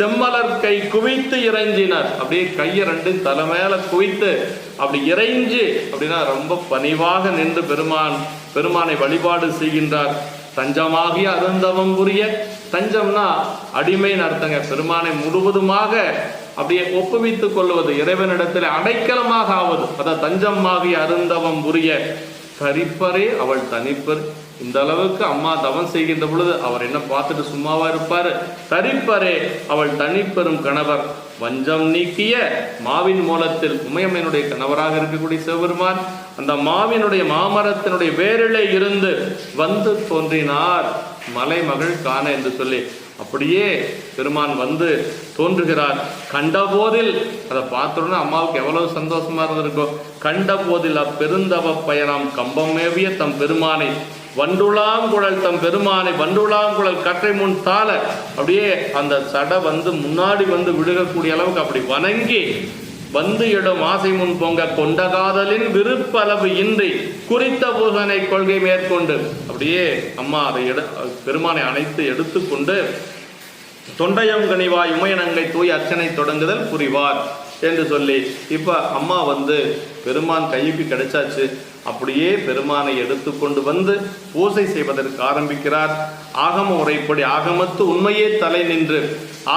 செம்மலர் கை குவித்து இறைஞ்சினார். அப்படியே கையை ரெண்டு தலை மேல குவித்து அப்படி இறைஞ்சு அப்படின்னா ரொம்ப பணிவாக நின்று பெருமான் பெருமானை வழிபாடு செய்கின்றார். தஞ்சமாகிய அருந்தவம் புரிய தஞ்சம்னா அடிமைன்னு அர்த்தங்க. பெருமானை முழுவதுமாக அப்படியே ஒப்புவித்துக் கொள்வது இறைவனிடத்தில் அடைக்கலமாக ஆவது. அதான் தஞ்சமாகிய அருந்தவம் புரிய தரிப்பரே அவள் தனிப்பர். இந்த அளவுக்கு அம்மா தவம் செய்கின்ற பொழுது அவர் என்ன பார்த்துட்டு சும்மாவா இருப்பாரு? தரிப்பரே அவள் தனிப்பெரும் கணவர். வஞ்சம் நீக்கிய மாவின் மூலத்தில் உமையம்மையினுடைய கணவராக இருக்கக்கூடிய சிவபெருமான் அந்த மாவினுடைய மாமரத்தினுடைய வேரிலே இருந்து வந்து தோன்றினார். மலைமகள் காண என்று சொல்லி அப்படியே பெருமான் வந்து தோன்றுகிறார். கண்ட போதில் அதை பார்த்தோன்னா அம்மாவுக்கு எவ்வளவு சந்தோஷமா இருந்திருக்கும் கண்ட போதில் அப்பெருந்தவ பயணம் கம்பமேவிய தம் பெருமானை வண்டுளாங்குழல் தம் பெருமானை வண்டுளாங்குழல் கற்றை முன் தாள அப்படியே அந்த சடை வந்து முன்னாடி வந்து விழுகக்கூடிய அளவுக்கு அப்படி வணங்கி வந்து இடம் ஆசை முன் பொங்க கொண்ட காதலின் விருப்பளவு இன்றி குறித்த பூசனை கொள்கை மேற்கொண்டு அப்படியே அம்மா அதை எடு பெருமானை அணைத்து எடுத்துக்கொண்டு தொண்டையம் கனிவாய் உமையனங்கை தூய் அர்ச்சனை தொடங்குதல் புரிவார் என்று சொல்லி இப்போ அம்மா வந்து பெருமான் கைக்கு கிடைச்சாச்சு. அப்படியே பெருமானை எடுத்துக்கொண்டு வந்து பூசை செய்வதற்கு ஆரம்பிக்கிறார். ஆகம முறைப்படி ஆகமத்து உண்மையே தலை நின்று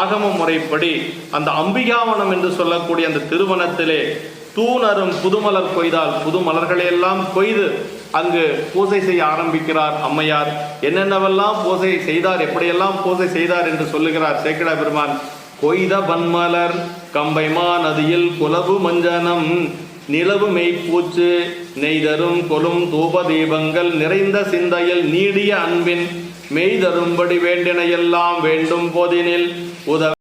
ஆகம முறைப்படி அந்த அம்பிகாவனம் என்று சொல்லக்கூடிய அந்த திருவனத்திலே தூணரும் புதுமலர் கொய்தால் புதுமலர்களை எல்லாம் கொய்து அங்கு பூசை செய்ய ஆரம்பிக்கிறார் அம்மையார். என்னென்னவெல்லாம் பூசை செய்தார் எப்படியெல்லாம் பூசை செய்தார் என்று சொல்லுகிறார் சேக்கடா பெருமான். கொய்த பன்மலர் கம்பைமா நதியில் குலவு மஞ்சனம் நிலவு மெய்ப்பூச்சு நெய்தரும் கொலும் தூப தீபங்கள் நிறைந்த சிந்தையில் நீடிய அன்பின் மெய்தரும்படி வேண்டின எல்லாம் வேண்டும் போதினில் உத